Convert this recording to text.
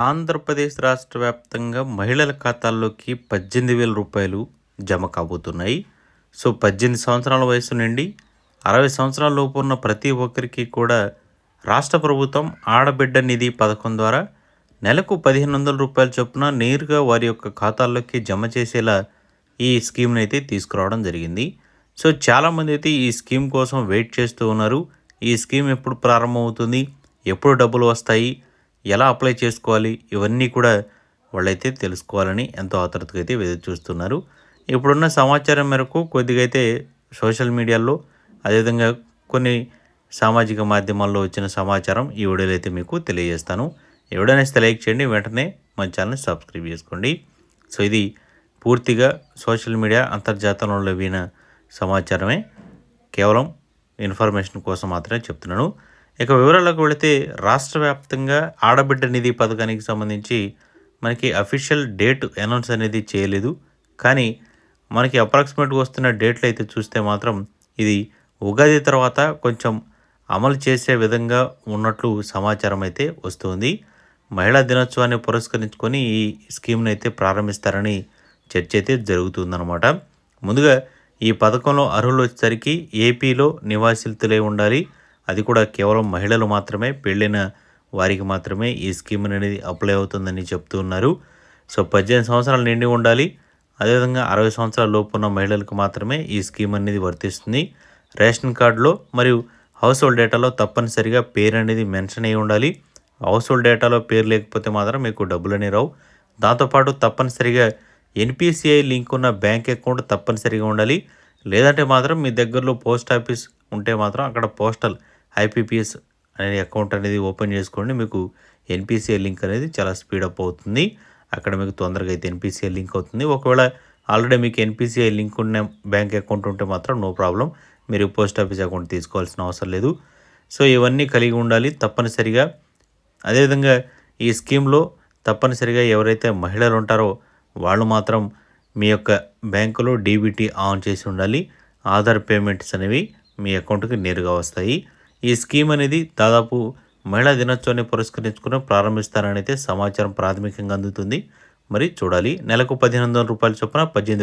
ఆంధ్రప్రదేశ్ రాష్ట్ర వ్యాప్తంగా మహిళల ఖాతాల్లోకి పద్దెనిమిది వేల రూపాయలు జమ కాబోతున్నాయి. సో పద్దెనిమిది సంవత్సరాల వయసు నుండి అరవై సంవత్సరాల లోపు ఉన్న ప్రతి ఒక్కరికి కూడా రాష్ట్ర ప్రభుత్వం ఆడబిడ్డ నిధి పథకం ద్వారా నెలకు పదిహేను వందల రూపాయల చొప్పున నేరుగా వారి యొక్క ఖాతాల్లోకి జమ చేసేలా ఈ స్కీమ్ని అయితే తీసుకురావడం జరిగింది. సో చాలామంది అయితే ఈ స్కీమ్ కోసం వెయిట్ చేస్తూ ఉన్నారు. ఈ స్కీమ్ ఎప్పుడు ప్రారంభమవుతుంది? ఎప్పుడు డబ్బులు వస్తాయి? ఎలా అప్లై చేసుకోవాలి? ఇవన్నీ కూడా వాళ్ళైతే తెలుసుకోవాలని ఎంతో ఆతృతగా అయితే ఎదురు చూస్తున్నారు. ఇప్పుడున్న సమాచారం మేరకు కొద్దిగా అయితే సోషల్ మీడియాలో అదేవిధంగా కొన్ని సామాజిక మాధ్యమాల్లో వచ్చిన సమాచారం ఈ వీడియోలో అయితే మీకు తెలియజేస్తాను. ఈ లైక్ చేయండి వెంటనే మన ఛానల్ని సబ్స్క్రైబ్ చేసుకోండి. సో ఇది పూర్తిగా సోషల్ మీడియా అంతర్జాతంలో విన సమాచారమే. కేవలం ఇన్ఫర్మేషన్ కోసం మాత్రమే చెప్తున్నాను. ఇక వివరాలకు వెళితే రాష్ట్ర వ్యాప్తంగా ఆడబిడ్డ నిధి పథకానికి సంబంధించి మనకి అఫీషియల్ డేట్ అనౌన్స్ అనేది చేయలేదు. కానీ మనకి అప్రాక్సిమేట్గా వస్తున్న డేట్లు అయితే చూస్తే మాత్రం ఇది ఉగాది తర్వాత కొంచెం అమలు చేసే విధంగా ఉన్నట్లు సమాచారం అయితే వస్తుంది. మహిళా దినోత్సవాన్ని పురస్కరించుకొని ఈ స్కీమ్ని అయితే ప్రారంభిస్తారని చర్చ అయితే జరుగుతుందన్నమాట. ముందుగా ఈ పథకంలో అర్హులు వచ్చేసరికి ఏపీలో నివాసితులే ఉండాలి. అది కూడా కేవలం మహిళలు మాత్రమే పెళ్ళిన వారికి మాత్రమే ఈ స్కీమ్ అనేది అప్లై అవుతుందని చెప్తూ ఉన్నారు. సో పద్దెనిమిది సంవత్సరాలు నిండి ఉండాలి. అదేవిధంగా అరవై సంవత్సరాల లోపు ఉన్న మహిళలకు మాత్రమే ఈ స్కీమ్ అనేది వర్తిస్తుంది. రేషన్ కార్డులో మరియు హౌస్ హోల్డ్ డేటాలో తప్పనిసరిగా పేరు అనేది మెన్షన్ అయి ఉండాలి. హౌస్ హోల్డ్ డేటాలో పేరు లేకపోతే మాత్రం మీకు డబ్బులు అనేవి రావు దాంతోపాటు తప్పనిసరిగా ఎన్పిసిఐ లింక్ ఉన్న బ్యాంక్ అకౌంట్ తప్పనిసరిగా ఉండాలి. లేదంటే మాత్రం మీ దగ్గరలో పోస్ట్ ఆఫీస్ ఉంటే మాత్రం అక్కడ పోస్టల్ ఐపీపీఎస్ అనే అకౌంట్ అనేది ఓపెన్ చేసుకోండి. మీకు ఎన్పిసిఐ లింక్ అనేది చాలా స్పీడప్ అవుతుంది. అక్కడ మీకు తొందరగా అయితే ఎన్పిసిఐ లింక్ అవుతుంది. ఒకవేళ ఆల్రెడీ మీకు ఎన్పిసిఐ లింక్ ఉన్న బ్యాంక్ అకౌంట్ ఉంటే మాత్రం నో ప్రాబ్లం. మీరు పోస్ట్ ఆఫీస్ అకౌంట్ తీసుకోవాల్సిన అవసరం లేదు. సో ఇవన్నీ కలిగి ఉండాలి తప్పనిసరిగా. అదేవిధంగా ఈ స్కీమ్లో తప్పనిసరిగా ఎవరైతే మహిళలు ఉంటారో వాళ్ళు మాత్రం మీ యొక్క బ్యాంకులో డీబీటీ ఆన్ చేసి ఉండాలి. ఆధార్ పేమెంట్స్ అనేవి మీ అకౌంట్కి నేరుగా వస్తాయి. ఈ స్కీమ్ అనేది దాదాపు మహిళా దినోత్సవాన్ని పురస్కరించుకుని ప్రారంభిస్తారని అయితే సమాచారం ప్రాథమికంగా అందుతుంది. మరి చూడాలి. నెలకు పదిహేను వందల రూపాయల చొప్పున పద్దెనిమిది